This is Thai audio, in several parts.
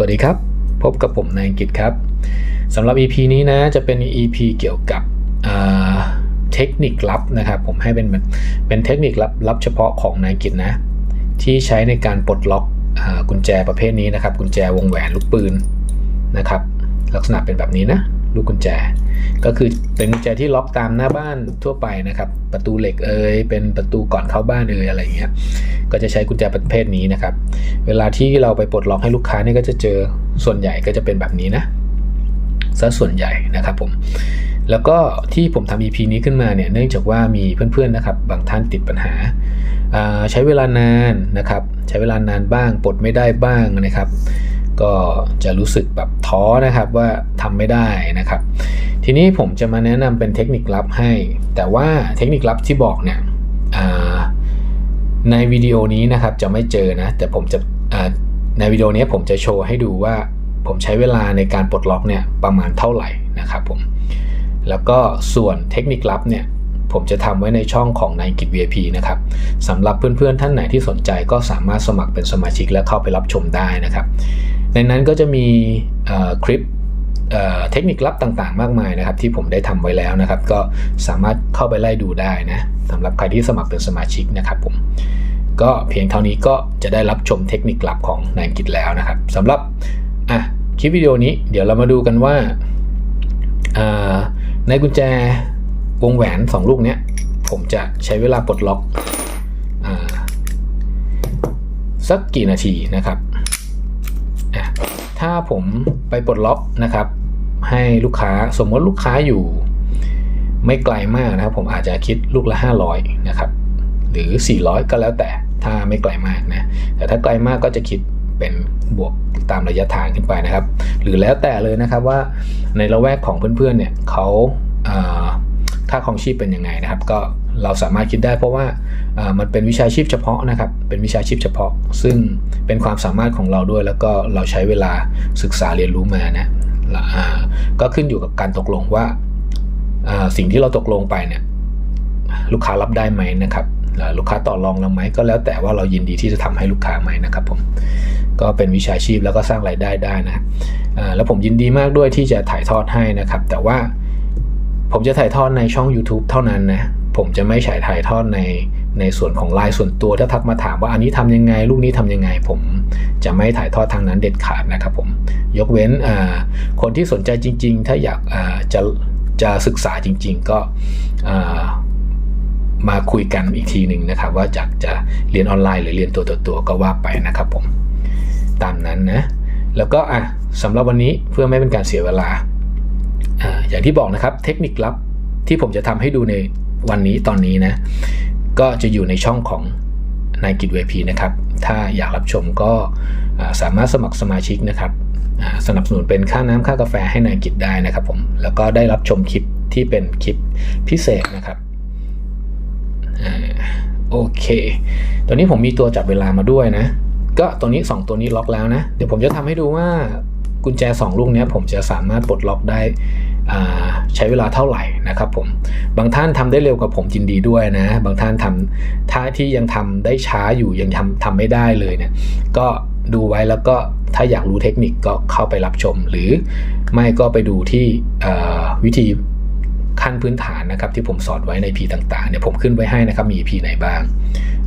วัสดีครับ พบกับผมนายอังกิตครับสำหรับ EP นี้นะจะเป็น EP เกี่ยวกับเทคนิคลับนะครับผมให้เป็นเป็นเทคนิคลับลับเฉพาะของนายกิตนะ ที่ใช้ในการปลดล็อกอกุญแจประเภทนี้นะครับ กุญแจวงแหวนลูกปืนนะครับ ลักษณะเป็นแบบนี้นะ ลูกกุญแจ ก็คือเป็นกุญแจที่ล็อกตามหน้าบ้านทั่วไปนะครับ ประตูเหล็กเอยเป็นประตูก่อนเข้าบ้านเอยอะไรเงี้ยก็จะใช้กุญแจประเภทนี้นะครับ เวลาที่เราไปปลดล็อกให้ลูกค้านี่ก็จะเจอส่วนใหญ่ก็จะเป็นแบบนี้นะซะส่วนใหญ่นะครับผมแล้วก็ที่ผมทำ EP นี้ขึ้นมาเนี่ยเนื่องจากว่ามีเพื่อนๆนะครับ บางท่านติดปัญหาาใช้เวลานานนะครับ ใช้เวลานานบ้างปลดไม่ได้บ้างนะครับ ก็จะรู้สึกแบบท้อนะครับว่าทำไม่ได้นะครับ ทีนี้ผมจะมาแนะนำเป็นเทคนิคลับให้ แต่ว่าเทคนิคลับที่บอกเนี่ยในวิดีโอนี้นะครับจะไม่เจอนะ แต่ผมจะในวิดีโอนี้ผมจะโชว์ให้ดูว่าผมใช้เวลาในการปลดล็อกเนี่ยประมาณเท่าไหร่นะครับผมแล้วก็ส่วนเทคนิคลับเนี่ย ผมจะทำไว้ในช่องของนายกิจ VIP นะครับสำหรับเพื่อนๆท่านไหนที่สนใจก็สามารถสมัครเป็นสมาชิกและเข้าไปรับชมได้นะครับ ในนั้นก็จะมีคลิปเเทคนิคลับต่างๆ มากมายนะครับ ที่ผมได้ทำไว้แล้วนะครับ ก็สามารถเข้าไปไล่ดูได้นะสำหรับใครที่สมัครเป็นสมาชิกนะครับผมก็เพียงเท่านี้ก็จะได้รับชมเทคนิคลับของนายกิจแล้วนะครับสำหรับอะคลิปวิดีโอนี้เดี๋ยวเรามาดูกันว่าในกุญแจ วงแหวน 2 ลูกเนี้ย ผมจะใช้เวลาปลดล็อกอสักกี่นาทีนะครับถ้าผมไปปลดล็อกนะครับ ให้ลูกค้าสมมติลูกค้าอยู่ ไม่ไกลมากนะครับ ผมอาจจะคิดลูกละ 500 นะครับ หรือ 400 ก็แล้วแต่ถ้าไม่ไกลมากนะแต่ถ้าไกลมากก็จะคิดเป็นบวกตามระยะทางขึ้นไปนะครับ หรือแล้วแต่เลยนะครับว่าในละแวกของเพื่อนๆเนี่ยเขาา ค่าของชีพเป็นยังไงนะครับ ก็เราสามารถคิดได้เพราะว่ามันเป็นวิชาชีพเฉพาะนะครับ เป็นวิชาชีพเฉพาะ ซึ่งเป็นความสามารถของเราด้วย แล้วก็เราใช้เวลาศึกษาเรียนรู้มานะแล้วอ่าก็ขึ้นอยู่กับการตกลงว่าสิ่งที่เราตกลงไปเนี่ยลูกค้ารับได้ไหมนะครับลูกค้าต่อรองเราไหมก็แล้วแต่ว่าเรายินดีที่จะทำให้ลูกค้าไหมนะครับผมก็เป็นวิชาชีพแล้วก็สร้างรายได้ได้นะแล้วผมยินดีมากด้วยที่จะถ่ายทอดให้นะครับ แต่ว่า ผมจะถ่ายทอดในช่อง YouTube เท่านั้นนะ ผมจะไม่ฉายถ่ายทอดในในส่วนของไลน์ส่วนตัวถ้าทักมาถามว่าอันนี้ทำยังไง ลูกนี้ทำยังไง ผมจะไม่ถ่ายทอดทางนั้นเด็ดขาดนะครับผม ยกเว้นคนที่สนใจจริง ๆ ถ้าอยากาจะจะศึกษาจริง ๆ ก็ามาคุยกันอีกทีหนึ่งนะครับ ว่าจากจะเรียนออนไลน์หรือเรียนตัวต่อตัวก็ว่าไปนะครับผม ตามนั้นนะ แล้วก็อะสำหรับวันนี้เพื่อไม่เป็นการเสียเวลา อย่างที่บอกนะครับ เทคนิคลับที่ผมจะทำให้ดูในวันนี้ตอนนี้นะ ก็จะอยู่ในช่องของนายกิจเวพีนะครับ ถ้าอยากรับชมก็สามารถสมัครสมาชิกนะครับ สนับสนุนเป็นค่าน้ำค่ากาแฟให้นายกิจได้นะครับผม แล้วก็ได้รับชมคลิปที่เป็นคลิปพิเศษนะครับอโอเค ตัวนี้ผมมีตัวจับเวลามาด้วยนะ ก็ตัวนี้ 2 ตัวนี้ล็อกแล้วนะ เดี๋ยวผมจะทำให้ดูว่ากุญแจ 2 ลูกนี้ผมจะสามารถปลดล็อกได้ ใช้เวลาเท่าไหร่นะครับผม บางท่านทำได้เร็วกว่าผมยินดีด้วยนะ บางท่านทำถ้าที่ยังทำได้ช้าอยู่ยังทำทำไม่ได้เลยเนี่ย ก็ดูไว้แล้วก็ถ้าอยากรู้เทคนิคก็เข้าไปรับชม หรือไม่ก็ไปดูที่วิธีขั้นพื้นฐานนะครับที่ผมสอนไว้ใน P ต่างๆเดี๋ยวผมขึ้นไว้ให้นะครับมี P ไหนบ้าง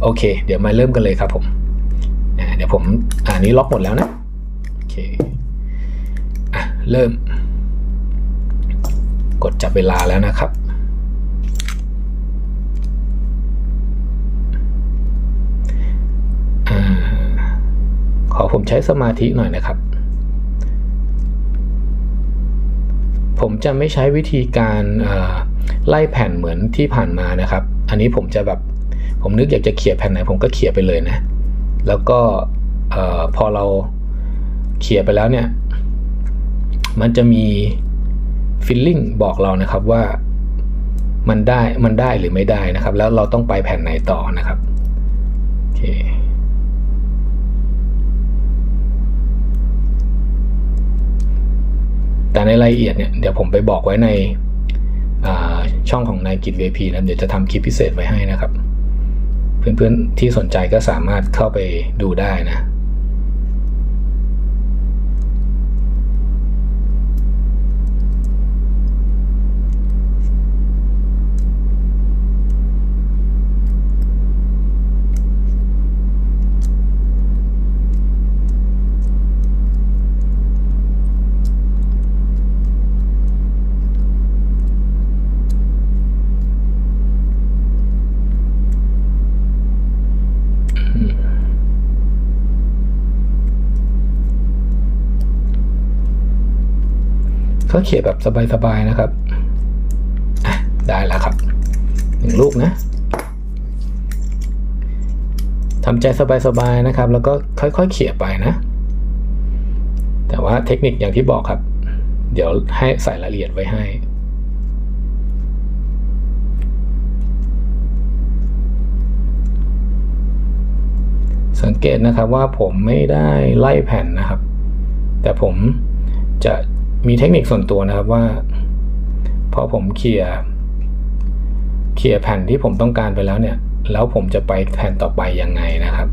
โอเค เดี๋ยวมาเริ่มกันเลยครับผมเดี๋ยวผมอ่านี้ล็อกหมดแล้วนะ โอเคอะเริ่ม กดจับเวลาแล้วนะครับอขอผมใช้สมาธิหน่อยนะครับ ผมจะไม่ใช้วิธีการไล่แผ่นเหมือนที่ผ่านมานะครับ อันนี้ผมจะแบบ ผมนึกอยากจะเขี่ยแผ่นไหนผมก็เขี่ยไปเลยนะ แล้วก็พอเราเขี่ยไปแล้วเนี่ย มันจะมี ฟิลลิ่งบอกเรานะครับว่ามันได้มันได้หรือไม่ได้นะครับ แล้วเราต้องไปแผ่นไหนต่อนะครับโอเคแต่ในรายละเอียดเนี่ยเดี๋ยวผมไปบอกไว้ในช่องของนายกิจ VP นะเดี๋ยวจะทำคลิปพิเศษไว้ให้นะครับ เพื่อนๆที่สนใจก็สามารถเข้าไปดูได้นะ เขาเขียนแบบสบายๆนะครับได้แล้วครับหนึ่งลูกนะทำใจสบายๆนะครับ แล้วก็ค่อยๆเขี่ยไปนะ แต่ว่าเทคนิคอย่างที่บอกครับ เดี๋ยวให้ใส่รายละเอียดไว้ให้สังเกตนะครับว่าผมไม่ได้ไล่แผ่นนะครับ แต่ผมจะ มีเทคนิคส่วนตัวนะครับว่า พอผมเคลียร์เคลียร์แผ่นที่ผมต้องการไปแล้วเนี่ย แล้วผมจะไปแผ่นต่อไปยังไงนะครับ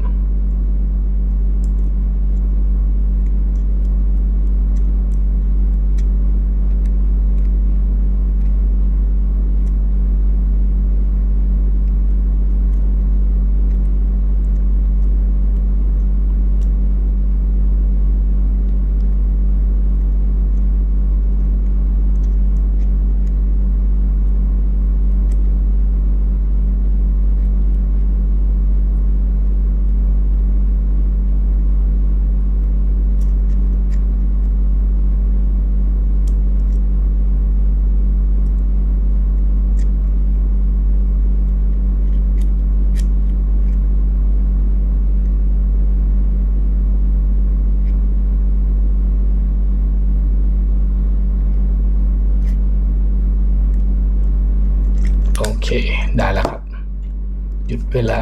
เวลา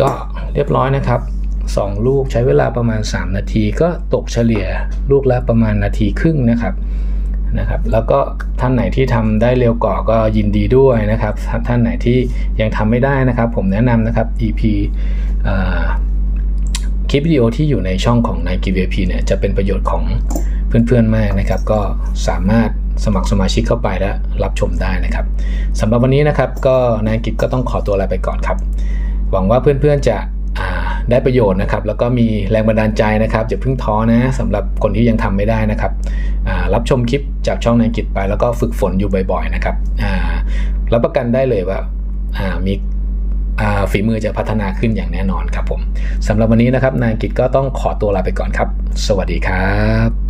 ก็เรียบร้อยนะครับ 2 ลูกใช้เวลาประมาณ 3 นาที ก็ตกเฉลี่ยลูกละประมาณนาทีครึ่งนะครับนะครับ แล้วก็ท่านไหนที่ทำได้เร็วกว่าก็ยินดีด้วยนะครับ ท่านไหนที่ยังทำไม่ได้นะครับ ผมแนะนำนะครับ EP คลิปวิดีโอที่อยู่ในช่องของ n i k e VIP เนี่ยจะเป็นประโยชน์ของเพื่อนๆมากนะครับ ก็สามารถ สมัครสมาชิกเข้าไปและรับชมได้นะครับสำหรับวันนี้นะครับ ก็นายกิจก็ต้องขอตัวลาไปก่อนครับ หวังว่าเพื่อนๆจะได้ประโยชน์นะครับ แล้วก็มีแรงบันดาลใจนะครับอย่าเพิ่งท้อนะสำหรับคนที่ยังทำไม่ได้นะครับรับชมคลิปจากช่องนายกิจไป แล้วก็ฝึกฝนอยู่บ่อยๆนะครับรับประกันได้เลยว่ามีฝีมือจะพัฒนาขึ้นอย่างแน่นอนครับผมสำหรับวันนี้นะครับนายกิจก็ต้องขอตัวลาไปก่อนครับ สวัสดีครับ